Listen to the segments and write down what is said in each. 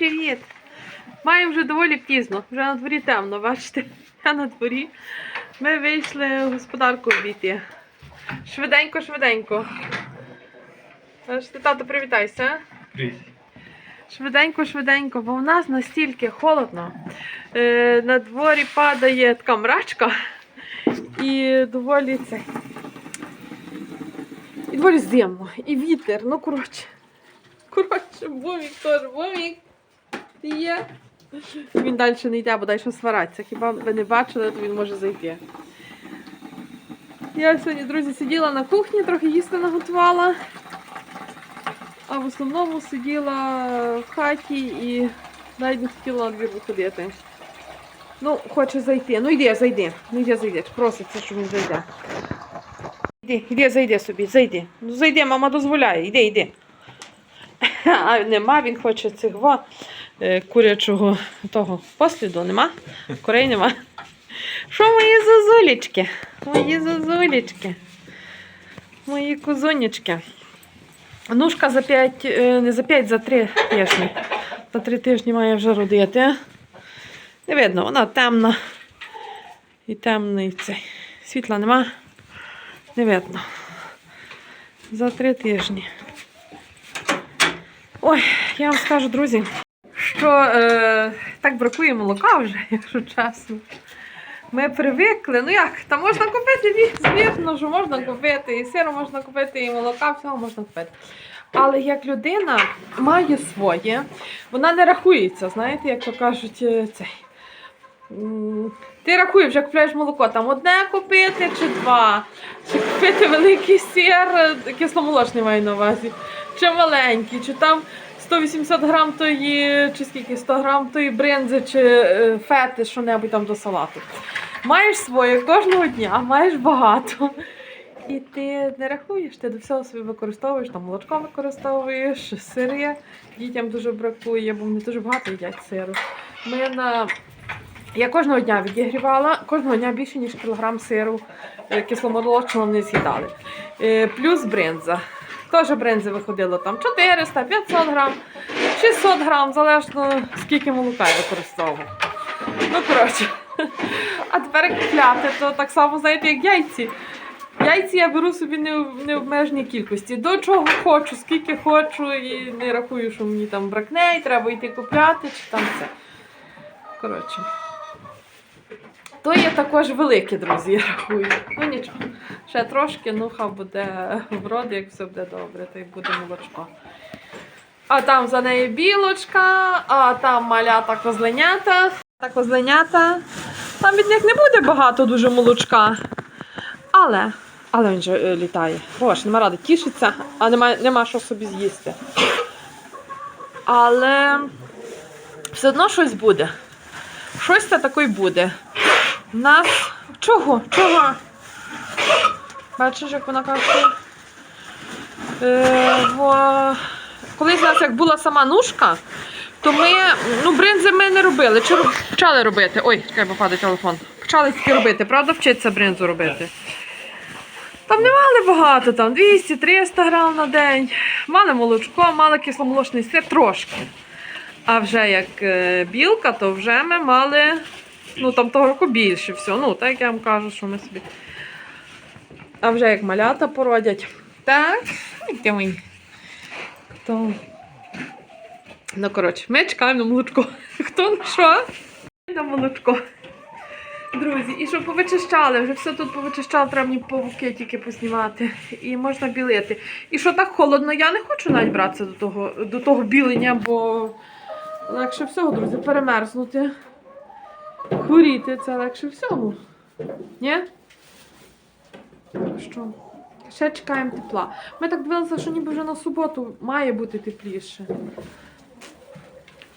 привіт! Маємо вже доволі пізно, вже на дворі темно, бачите? Я на дворі. Ми вийшли господарку обійти. Швиденько, швиденько. Бачите, тато, привітайся. Швиденько, швиденько, бо у нас настільки холодно. Е, на дворі падає така мрачка і доволі це. І доволі зимно, і вітер, ну коротше. Коротше, бумік теж, бумік. Є. Він далі не йде, бо далі сваратися. Хіба ви не бачили, то він може зайти. Я сьогодні, друзі, сиділа на кухні, трохи їсти наготувала. А в основному сиділа в хаті і навіть не хотіла на двір виходити. Ну, хоче зайти. Ну йди, зайди. Ну йди, зайди. Проситься, щоб він зайде. Іди, іди, зайди собі, зайди. Ну зайди, мама дозволяє, іди, іди. А нема, він хоче цих е, курячого того посліду, нема? Курей нема. Що мої зозулечки? Мої зозулечки. Мої кузонечки. Нушка за 5, не за 5, за 3 тижні. За 3 тижні має вже родити. Не видно, вона темна. І темний цей. Світла нема. Не видно. За 3 тижні. Ой, я вам скажу, друзі, що е, так бракує молока вже, якщо чесно. Ми привикли. Ну як, та можна купити звісно, що можна купити, і сиру можна купити, і молока, всього можна купити. Але як людина має своє, вона не рахується, знаєте, як то кажуть, е, цей. Ти рахуєш, вже купляєш молоко, там одне купити чи два, чи купити великий сир, е, кисломолочний маю на увазі, чи маленький, чи там 180 грам тої, чи скільки 100 грам тої бринзи, чи е, фети, що небудь там до салату. Маєш своє кожного дня, маєш багато. І ти не рахуєш, ти до всього собі використовуєш, там молочко використовуєш, сири. Дітям дуже бракує, бо вони дуже багато їдять сиру. Ми на... Я кожного дня відігрівала, кожного дня більше, ніж кілограм сиру е, кисломолочного не з'їдали. Е, Плюс бринза. Теж бринзи виходило там 400, 500 грам, 600 грам, залежно скільки молока я використовував. Ну, коротше. А тепер як купляти, то так само, знаєте, як яйці. Яйці я беру собі не в необмеженій кількості. До чого хочу, скільки хочу, і не рахую, що мені там бракне, і треба йти купляти, чи там це. Коротше. То є також велике, друзі, я рахую. Ну нічого. Ще трошки, ну хай буде вроди, як все буде добре, то й буде молочко. А там за нею білочка, а там малята козленята. Та козленята. Там від них не буде багато дуже молочка. Але, але він же е, літає. Боже, нема ради тішиться, а нема, нема що собі з'їсти. Але все одно щось буде. Щось це таке буде. Нас. Чого? Чого? Бачиш, як вона каже. Е, во... Колись у нас як була сама нушка, то ми, ну, бринзи ми не робили. Чи почали робити? Ой, чекай, бо падає телефон. Почали тільки робити, правда, вчитися бринзу робити. Там не мали багато, там 200-300 грам на день. Мали молочко, мали кисломолочний сир трошки. А вже як е, білка, то вже ми мали ну там того року більше всього. Ну, так я вам кажу, що ми собі. А вже як малята породять. Так, ти мій. То... Ну, коротше, ми чекаємо на молочко. Хто на що? На молочко. Друзі, і щоб повичищали, вже все тут повичищали, треба мені павуки тільки познімати. І можна білити. І що так холодно, я не хочу навіть братися до того, до того білення, бо легше всього, друзі, перемерзнути. Хворіти це легше всього. Ні? Що? Ще чекаємо тепла. Ми так дивилися, що ніби вже на суботу має бути тепліше.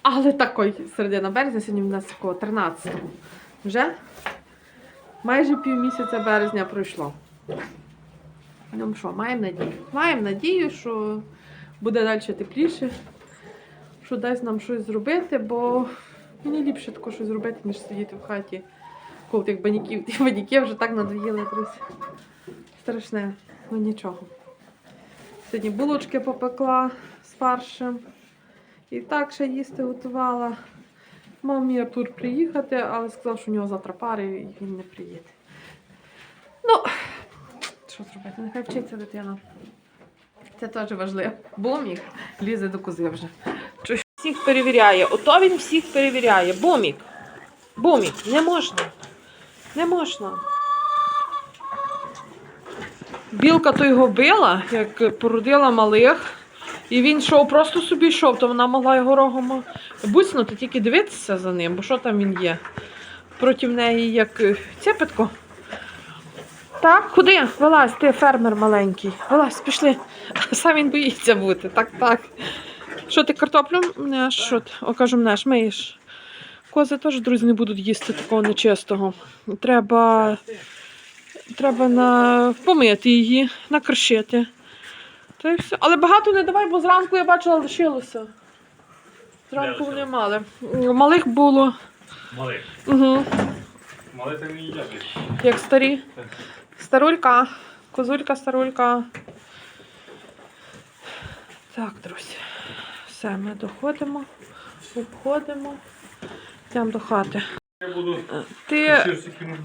Але такий середина березня, сьогодні в нас такого 13 Вже майже півмісяця березня пройшло. Ну що, маємо надію. Маємо надію, що буде далі тепліше, що дасть нам щось зробити, бо мені ліпше тако щось зробити, ніж сидіти в хаті коло тих баняків. Ті баняки вже так надоїли. Страшне, ну нічого. Сьогодні булочки попекла з фаршем. І так ще їсти готувала. Мав мій Артур приїхати, але сказав, що у нього завтра пари і він не приїде. Ну, що зробити? Нехай вчиться дитина. Це теж важливо. Бомік лізе до кози вже. Всіх перевіряє. Ото він всіх перевіряє. Бомік. Бомік, не можна. Не можна. Білка то його била, як породила малих. І він йшов, просто собі йшов, то вона могла його рогом буцнути, тільки дивитися за ним, бо що там він є. Проти неї як е, цепетко. Так, куди? Вилазь, ти фермер маленький. Вилазь, пішли. Сам він боїться бути. Так, так. Що ти картоплю? Що ти? О, кажу, мнеш, миєш. Кози теж, друзі, не будуть їсти такого нечистого. Треба, треба на... помити її, накришити. Та й все. Але багато не давай, бо зранку я бачила, лишилося. Зранку вони мали. Малих було. Малий. Угу. Малий так не їдять. Як старі. Старулька. Козулька, старулька. Так, друзі. Все, ми доходимо, обходимо. Йдемо до хати. Я буду Ти чистити.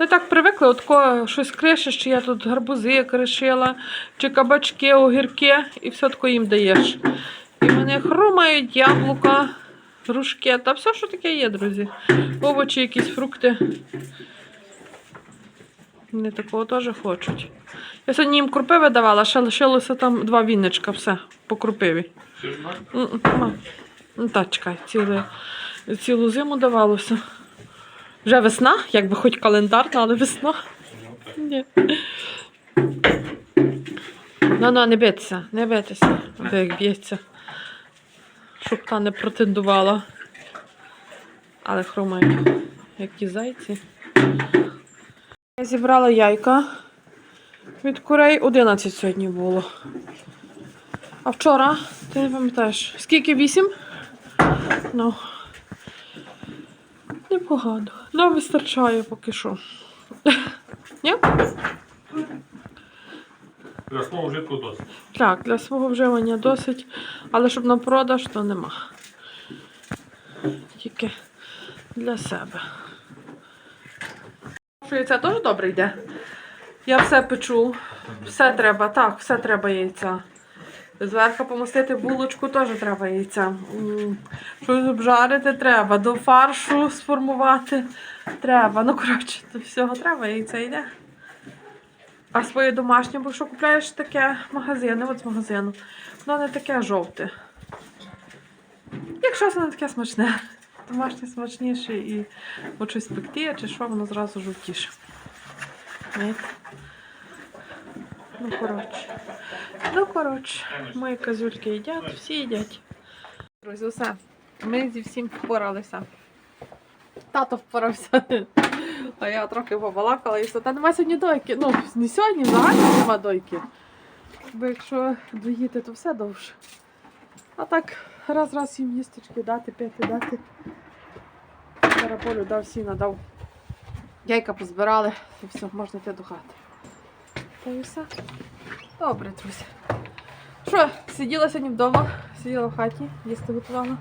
не так привикли, от ко щось кришиш, чи я тут гарбузи кришила, чи кабачки, огірки, і все тако їм даєш. І вони хрумають, яблука, грушки, та все, що таке є, друзі. Овочі, якісь фрукти. Вони такого теж хочуть. Я сьогодні їм крупиви давала, ще лишилося там два вінничка, все, по крупиві. Ну так, чекай, ціле, цілу зиму давалося. Вже весна, якби хоч календарна, але весна. Ні. Ну, ну, не битися, не битися, аби як б'ється. Щоб та не претендувала. Але хромають, як ті зайці. Я зібрала яйка від курей 11 сьогодні було. А вчора, ти не пам'ятаєш, скільки? Вісім? Ну. Непогано. Нам вистачає поки що. Ні? Для свого вжитку досить. Так, для свого вживання досить, але щоб на продаж, то нема. Тільки для себе. Яйця теж добре йде. Я все печу. Все треба, так, все треба яйця. Зверху помастити булочку теж треба яйця. Щось обжарити треба. До фаршу сформувати треба. Ну, коротше, до всього треба, яйця йде. А своє домашнє, бо що купляєш таке магазини, от з магазину, воно не таке жовте. Якщо не таке смачне, домашнє смачніше і щось пекти, чи що, воно зразу жовтіше. Знаєте? Ну, коротше. Ну, коротше, мої козюльки їдять, всі їдять. Друзі, все. Ми зі всім впоралися. Тато впорався. А я трохи побалакала і все. Та нема сьогодні дойки. Ну, не сьогодні, взагалі нема дойки. Бо якщо доїти, то все довше. А так, раз-раз їм їсточки дати, п'яти дати. Караполю дав сіна, дав. Яйка позбирали і все, можна йти до хати. Та і все. Добре, друзі. Що, сиділа сьогодні вдома, сиділа в хаті, їсти готувала.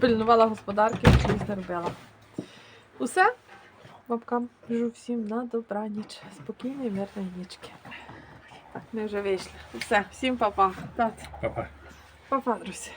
Пильнувала господарки, їсти робила. Усе. Бабкам кажу всім на добраніч. Спокійної, мирної нічки. Так, ми вже вийшли. Все, всім па-па. Папа. па-па, друзі.